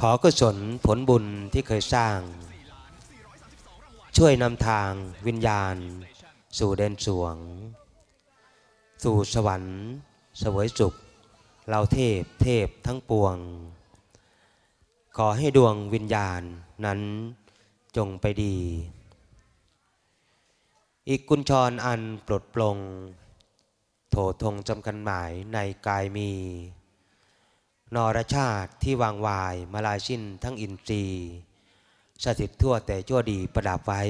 ขอกุศลผลบุญที่เคยสร้าง ช่วยนำทางวิญญาณ สู่แดนสวง สู่สวรรค์เสวยสุขเราเทพเทพทั้งปวง ขอให้ดวงวิญญาณนั้นจงไปดี อีกกุญชรอันปลดปลง โถทงจำกันหมายในกายมี นรชาติที่วางวายมาลายสิ้นทั้งอินทรีย์สถิตทั่วแต่ชั่วดีประดับไว้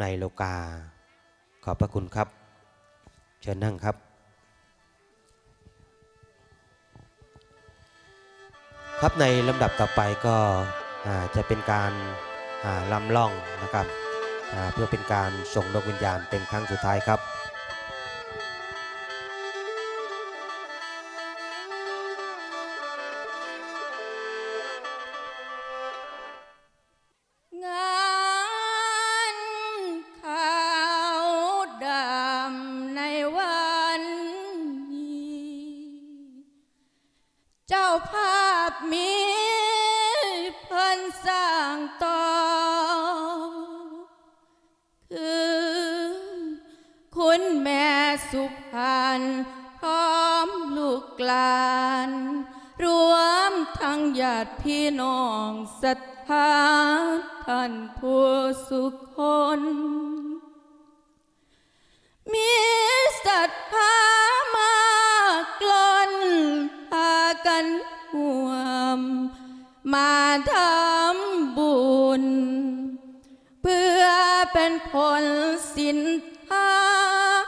ในโลกา ขอบพระคุณครับ เชิญนั่งครับครับในลำดับต่อไปก็จะเป็นการลำล่องนะครับเพื่อเป็นการส่งดวงวิญญาณเป็นครั้งสุดท้ายครับ ภาพมีเพิ่นสร้างต่อ คือคุณแม่สุพรรณพร้อมลูกหลาน รวมทั้งญาติพี่น้องศรั ห่วม มาทำบุญ เพื่อเป็นผลสินทาน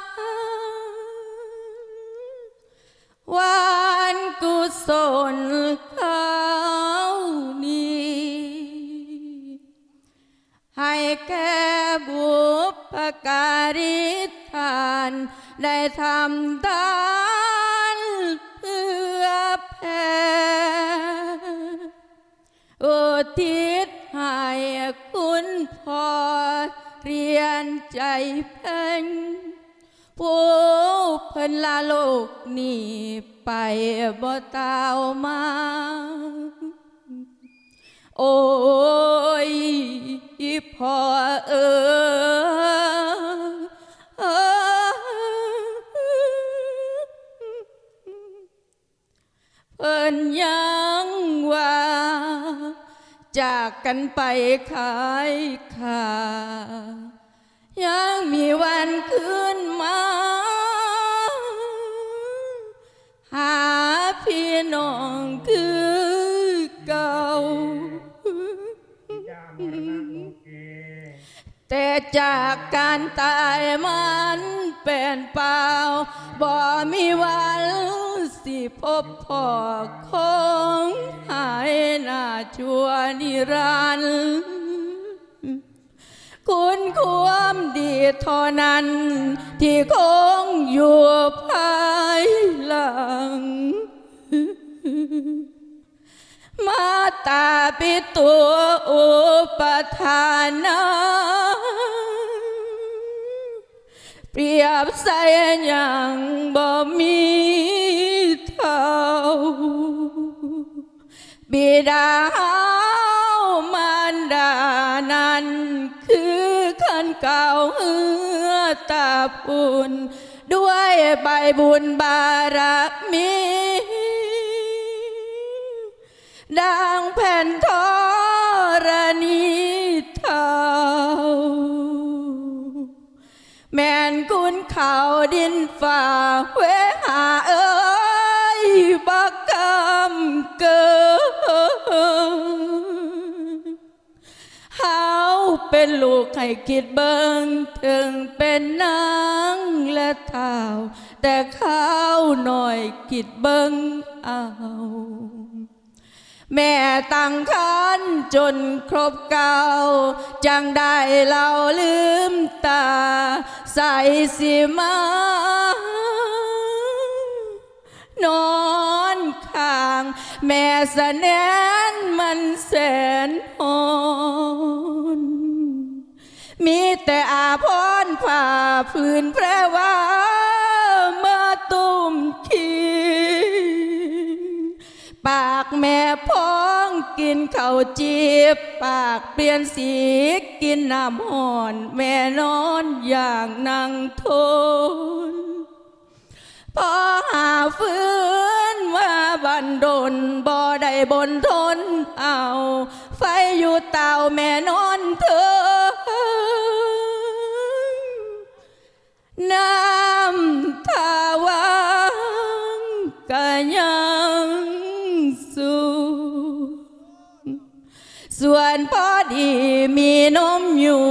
วันกุศลเขานี้ให้แก่บุพการิทาน ได้ทำทา พอเรียนใจเพ่งผู้เพิ่นลาโลกนี้ไปบ่ตาวมา โอ้ยพอเออเพิ่นยังว่า จากกันไปขายขายังมีวันขึ้นมา หาพี่น้องคือเก่า แต่จากการตายมันเป็นเปล่า บ่มีวันสิพบพ่อคงหายหน้า ชั่วนิรันดร์คุณความดีเท่านั้น ที่คงอยู่ภายหลัง มาตาปิตัวอุปทานาเปรียบใส่ยังบ่มี บิดามารดานั้น คือขันเก่าเฮือตาพุนด้วยใบบุญบารมี ดังแผ่นทอรณีเท่าแม่นคุณเขาดินฝ่าเวห เป็นลูกให้คิดเบิงถึงเป็นนางและเท้าแต่ข้าวหน่อยคิดเบิงเอาแม่ตั้งคันจนครบเก่าจังได้เราลืมตา ใส่สิมานอนข้าง แม่สะแนนมันแสนหอม แต่อาพรผ่าพื้นแพรว่ามาตุ้มขีปากแม่พ้องกินข้าวจีบ ปากเปลี่ยนสีกินน้ำห่อน แม่นอนอย่างนั่งทนพอหาฟื้นว่าบันดลบ่ได้บนทนเอา ไฟอยู่เตาแม่นอนเธอ มีนมอยู่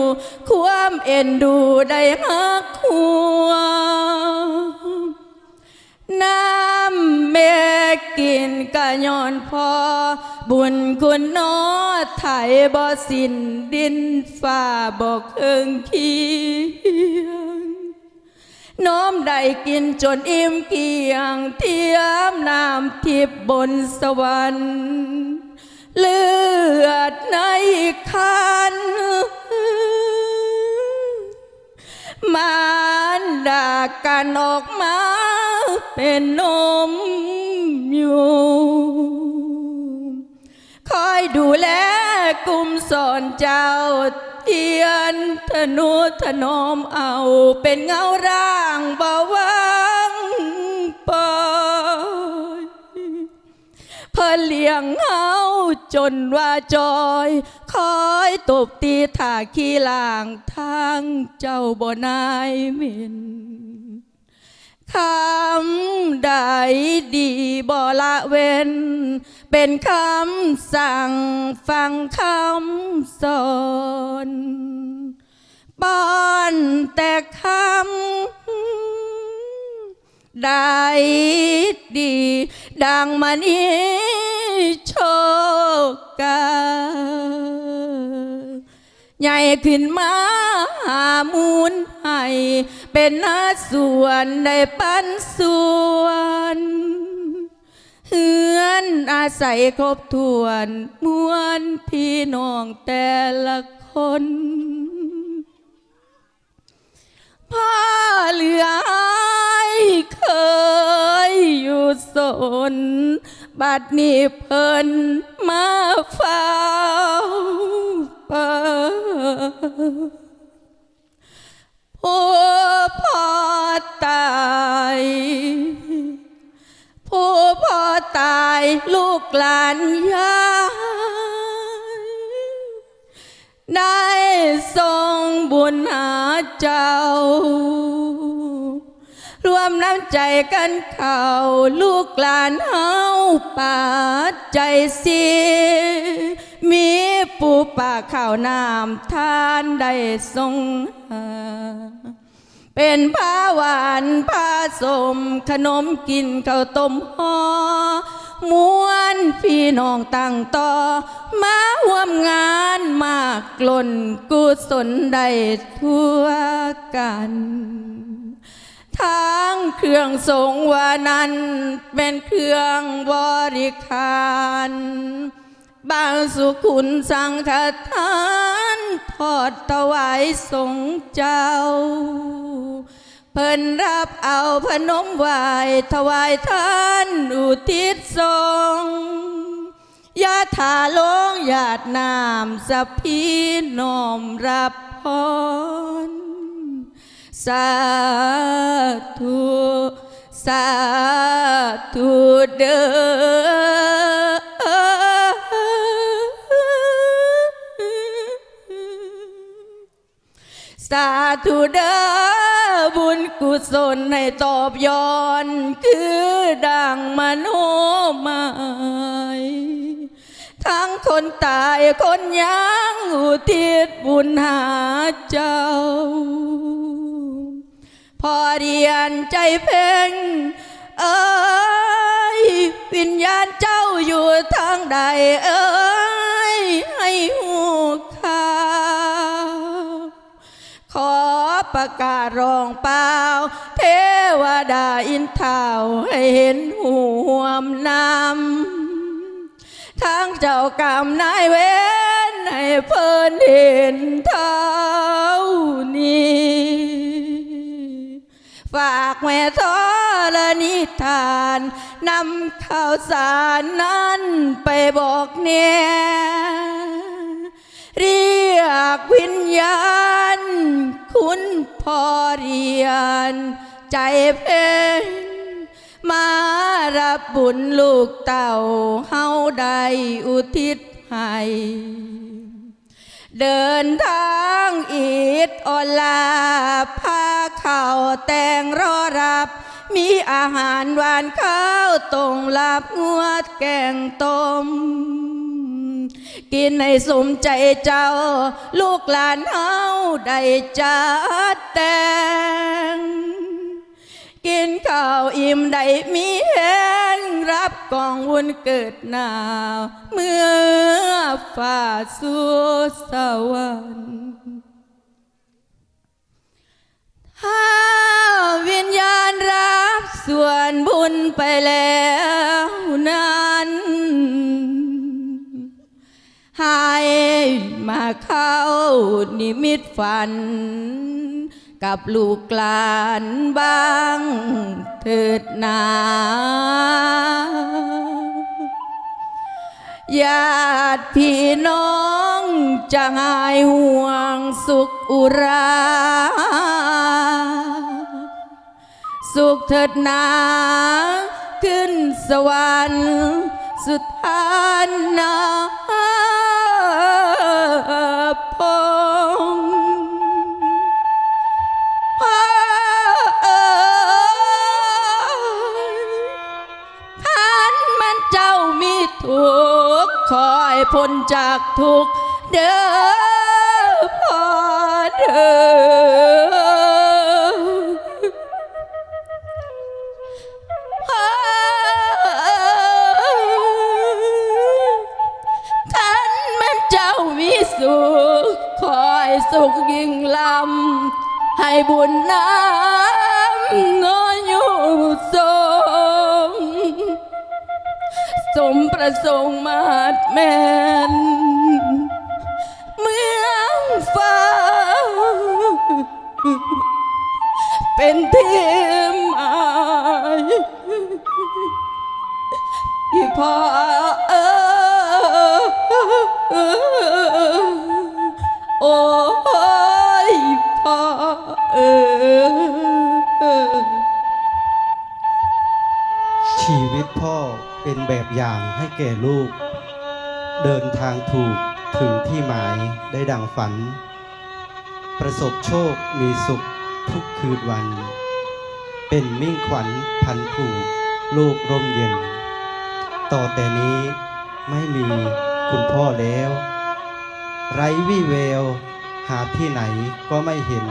ความเอ็นดูได้หักหัวน้ำเมกินกะย้อนพอ บุญคุณนอไทยบ่สิ้นดินฟ้าบ่เคิงเคียง น้อมได้กินจนอิ่มเกียง เทียมน้ำทิพย์บนสวรรค์ เลือดในคันมารดากันออกมาเป็นนมอยู่คอยดูแลกลุ่มสอนเจ้าเทียนธนุถนอมเอาเป็นเงาร่างเบาหวังปอยเพื่อเลี้ยงเฮา จนว่าจอย คอยตบตีถาขี้ลางทางเจ้าบ่นายมินคำใดดีบ่ละเว้น เป็นคำสั่งฟังคำสอนป้อนแต่คำ ได้ดี ดังมานี้โชคกาใหญ่ขึ้นมาหามูลให้เป็นนาส่วนได้ปันส่วนเฮือนอาศัยครบถ้วนมวลพี่น้องแต่ละคนผ้าเหลือหาย เคยอยู่สน บัดนี้เพิ่นมาเฝ้าเปิดผู้พ่อตายผู้พ่อตายลูกหลานยายได้ทรงบุญหาเจ้า มน้ำใจกันเข้าลูกหลานเฮาปาดใจเสียมีปูป่าข้าวน้ำทานได้ทรงหาเป็นผ้าหวานผ้าสม ขนมกินข้าวต้มห่อม้วนพี่น้องตั้งต่อ มาร่วมงานมากกล่นกุศลได้ทั่วกัน ทางเครื่องทรงวานั้นเป็นเครื่องบริคารบางสุขุนสังฆทานทอดถวายสงเจ้า เพิ่นรับเอาพนมไหวถวายท่านอุทิศทรงยาถาลงหยาดน้ำสัพพีน้อมรับพร สาธุสาธุเด้อสาธุเด้อบุญกุศลให้ตอบย้อนคือดังมโนหมายทั้งคนตายคนยังอุทิศบุญหาเจ้า พอเรียนใจเพ่งเอ้ยวิญญาณเจ้าอยู่ทางใดเอ้ยให้หูข่าวขอประกาศรองเปล่า เทวดาอินทาวให้เห็นห่วมนำทั้งเจ้ากรรมนายเวรให้เพิ่นเห็นท่า ฝากแม่ทอละนิทานนำข่าวสารนั้นไปบอกเนี่ยเรียกวิญญาณ คุณพ่อเรียน ใจเพนมารับบุญลูกเต่าเฮาได้อุทิศให้ เดินทางอีดออลาพาข่าวแต่งรอรับ มีอาหารหวานข้าวตรงลาบงวดแกงต้ม กินในสมใจเจ้า ลูกหลานเฮาได้จัดแต่ง กินข้าวอิ่มได้มีแหง รับกองวุนเกิดหนาว เมื่อฝ่าสู่สวรรค์ถ้าวิญญาณรับส่วนบุญไปแล้วนั้นให้มาเข้านิมิตฝัน กับลูกหลานบ้างเถิดนาาติพี่น้องจะหายห่วงสุขอุรา สุขเถิดนาขึ้นสวรรค์สุดทานนาพงพ่อเอ๋ยท่านมันเจ้ามีทุกข์คอ พ้นจากทุกเด้อพ่อเด้อท่านมันเจ้ามีสุขคอยสุขยิ่งลำให้บุญน้ำงออยู่ทรง สมประสงค์มาดแมนเมืองฟ้า เป็นที่หมายที่พ่อ อย่างให้แก่ลูก เดินทางถูกถึงที่หมายได้ดังฝัน ประสบโชคมีสุขทุกคืนวัน เป็นมิ่งขวัญพันผูกลูกร่มเย็น ต่อแต่นี้ไม่มีคุณพ่อแล้ว ไร้วี่แวว หาที่ไหนก็ไม่เห็น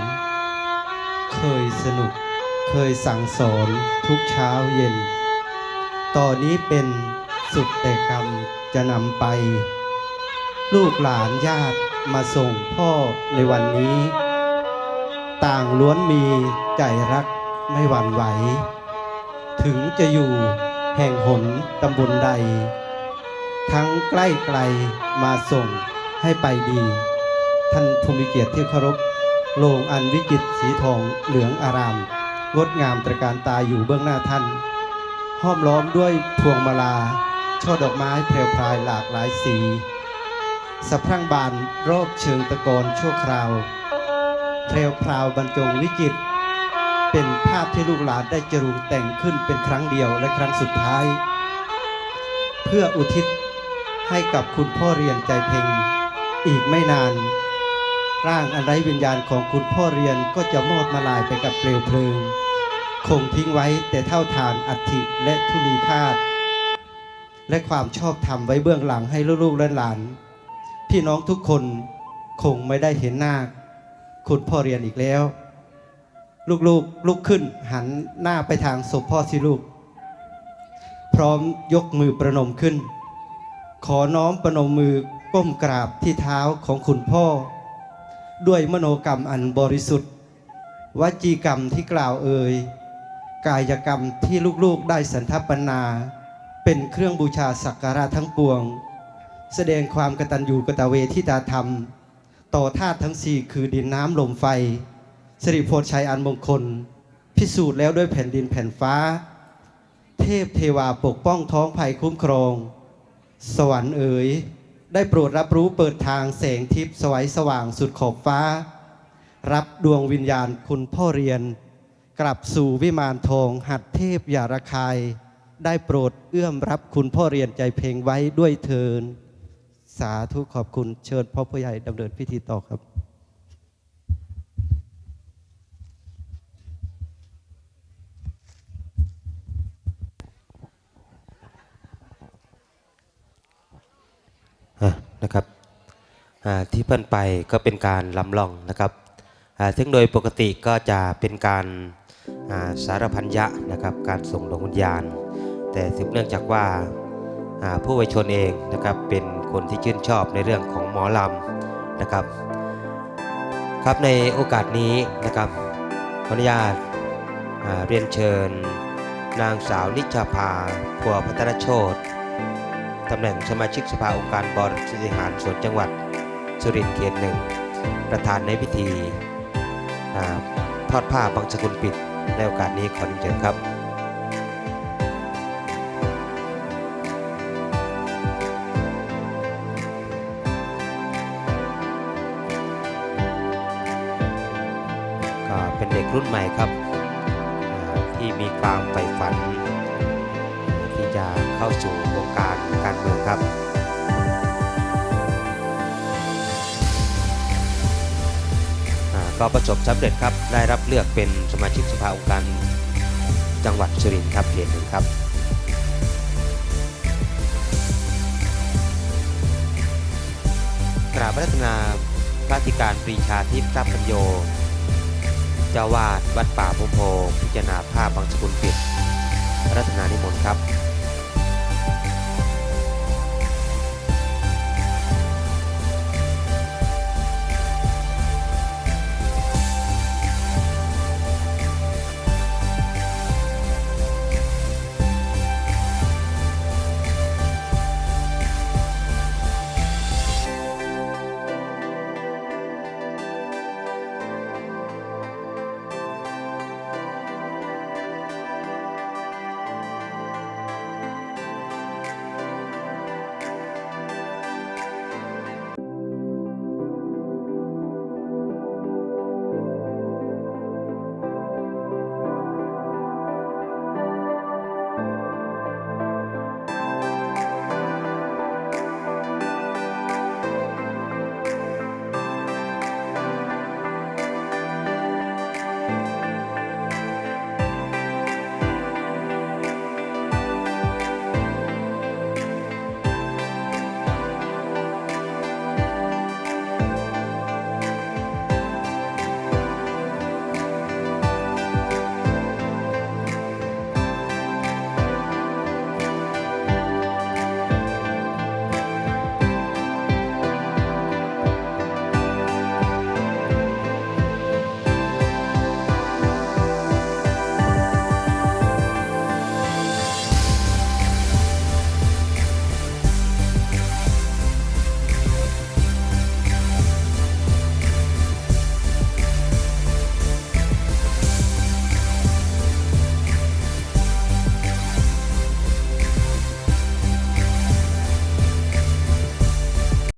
เคยสนุกเคยสั่งสอนทุกเช้าเย็น ต่อนนี้เป็น สุดแต่กรรมจะนำไป ลูกหลานญาติมาส่งพ่อในวันนี้ ต่างล้วนมีใจรักไม่หวั่นไหว ถึงจะอยู่แห่งหนตำบลใด ทั้งใกล้ไกลมาส่งให้ไปดี ท่านภูมิเกียรติที่เคารพโลงอันวิจิตสีทองเหลืองอาราม งดงามตระการตาอยู่เบื้องหน้าท่าน ห้อมล้อมด้วยพวงมาลา ช่อดอกไม้แพรวพรายหลากหลายสีสะพรั่งบานรอบเชิงตะกอนชั่วคราวแพรวพราวบรรจงวิจิตรเป็นภาพที่ลูกหลานได้จรุงแต่งขึ้นเป็นครั้งเดียวและครั้งสุดท้าย เพื่ออุทิศให้กับคุณพ่อเรียนใจเพ็งอีกไม่นาน ร่างอันไร้วิญญาณของคุณพ่อเรียนก็จะมอดมาลายไปกับเปลวเพลิง คงทิ้งไว้แต่เท่าฐานอัฐิและธุลีธาตุ และความชอบธรรมไว้เบื้องหลังให้ลูกๆและหลานพี่น้องทุกคนคงไม่ได้เห็นหน้าคุณพ่อเรียนอีกแล้ว ลูกๆลลุกขึ้นหันหน้าไปทางศพพ่อสิลูก พร้อมยกมือประนมขึ้น ขอน้อมประนมมือก้มกราบที่เท้าของคุณพ่อ ด้วยมโนกรรมอันบริสุทธิ์วจีกรรมที่กล่าวเอ่ยกายกรรมที่ลูกๆได้สันทัปปนา เป็นเครื่องบูชาสักการะทั้งปวง แสดงความกตัญญูกตเวทิตาธรรม ต่อธาตุทั้งสี่คือดินน้ำลมไฟสิริโพธชัยอันมงคล พิสูจน์แล้วด้วยแผ่นดินแผ่นฟ้า เทพเทวาปกป้องท้องภัยคุ้มครอง สวรรค์เอ๋ยได้โปรดรับรู้เปิดทางแสงทิพย์สวัยสว่างสุดขอบฟ้า รับดวงวิญญาณคุณพ่อเรียน กลับสู่วิมานทองหัดเทพอย่าระคาย ได้โปรดเอื้อมรับคุณพ่อเรียนใจเพลงไว้ด้วยเทิน สาธุขอบคุณเชิญพ่อผู้ใหญ่ดำเนินพิธีต่อครับะนะครับที่เพิ่นไปก็เป็นการลำลองนะครับซึ่งโดยปกติก็จะเป็นการสารพันยะนะครับ การส่งดวงวิญญาณ แต่สืบเนื่องจากว่าผู้ไวยชนเองนะครับเป็นคนที่ชื่นชอบในเรื่องของหมอลำนะครับครับในโอกาสนี้นะครับขออนุญาตาเรียนเชิญ นางสาวนิชาภาพัวพัฒนโชตตำแหน่งสมาชิกสภาองค์การบริหารส่วนจังหวัดสุรินทร์เขตหนึ่งประธานในพิธีอทอดผ้าบังสกุลปิดในโอกาสนี้ขอเรียนเชิญครับ เข้าสู่วงการการเมืองครับก็ประสบสำเร็จครับได้รับเลือกเป็นสมาชิกสภาองค์การจังหวัดสุรินทร์ครับเขตหนึ่งครับกราบพระรัตนาพระธิการปรีชาทิพย์ทรัพย์ปัญโยเจ้าวาดวัดป่าพรหมโพพิจารณาภาพบางสกุลปิดรัตนานิมนต์ครับ